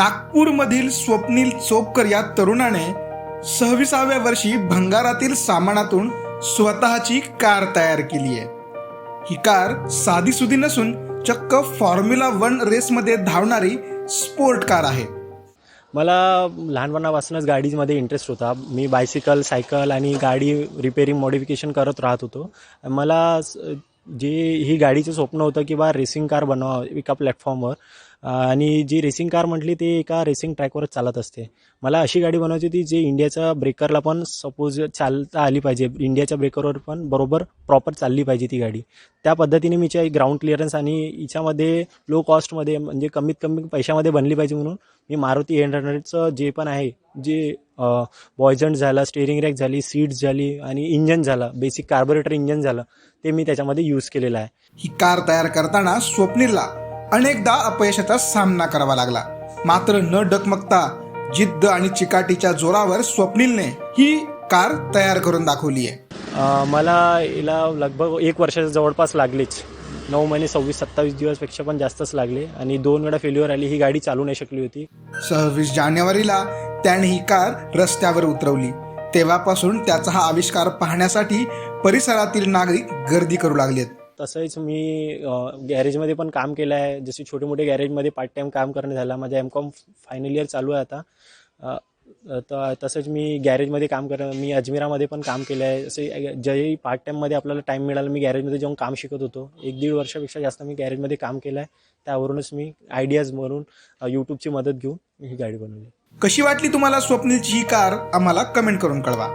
नागपूरमधील स्वप्नील चोपकर या तरुणाने सव्वीसाव्या वर्षी भंगारातील सामानातून स्वतःची कार तयार केली आहे. ही कार साधीसुधी नसून चक्क फॉर्म्युला वन रेसमध्ये धावणारी स्पोर्ट कार आहे. मला लहानपणापासूनच गाडीमध्ये इंटरेस्ट होता. मी बायसिकल सायकल आणि गाडी रिपेरिंग मॉडिफिकेशन करत राहत होतो. मला स- जे ही गाडीचं स्वप्न होतं की बा रेसिंग कार बनवा एका प्लॅटफॉर्मवर आणि जी रेसिंग कार म्हटली ती एका रेसिंग ट्रॅकवरच चालत असते. मला अशी गाडी बनवायची होती जी इंडियाच्या ब्रेकरला पण सपोज चालता आली पाहिजे. इंडियाच्या ब्रेकरवर पण बरोबर प्रॉपर चालली पाहिजे ती गाडी. त्या पद्धतीने मी ग्राउंड क्लिअरन्स आणि हिच्यामध्ये लो कॉस्टमध्ये म्हणजे कमीत कमी पैशामध्ये बनली पाहिजे म्हणून मी मारुती एट हंड्रेडचं जे पण आहे जे बॉयझंट झालं स्टेअरिंग रॅक झाली सीट्स झाली आणि इंजन झालं बेसिक कार्बोरेटर इंजन झालं ते मी त्याच्यामध्ये यूज केलेलं आहे. ही कार तयार करताना स्वप्नीलला अनेकदा अपयशाचा सामना करावा लागला. मात्र न डगमगता जिद्द आणि चिकाटीच्या जोरावर स्वप्नीलने ही कार तयार करून दाखवली आहे. मला हिला लगभग एक वर्षाच्या जवळपास लागलीच. नऊ महिने सव्वीस सत्तावीस दिवसपेक्षा पण जास्तच लागले आणि दोन वेळा फेल्युअर आली ही गाडी चालू नाही शकली होती. सव्वीस जानेवारीला त्याने ही कार रस्त्यावर उतरवली. तेव्हापासून त्याचा हा आविष्कार पाहण्यासाठी परिसरातील नागरिक गर्दी करू लागलेत. तसंच मी गॅरेजमध्ये पण काम केलं आहे. जसे छोटे मोठे गॅरेजमध्ये पार्ट टाईम काम करणं झालं. माझं एम कॉम फायनल इयर चालू आहे आता. तर तसंच मी गॅरेजमध्ये काम कर मी अजमेरामध्ये पण काम केलं आहे. असे ज्याही पार्ट टाईममध्ये आपल्याला टाईम मिळाला मी गॅरेजमध्ये जाऊन काम शिकत होतो. एक दीड वर्षापेक्षा जास्त मी गॅरेजमध्ये काम केलं आहे. त्यावरूनच मी आयडियाज म्हणून यूट्यूबची मदत घेऊन ही गाडी बनवली. कशी वाटली तुम्हाला स्वप्नीलची ही कार? आम्हाला कमेंट करून कळवा.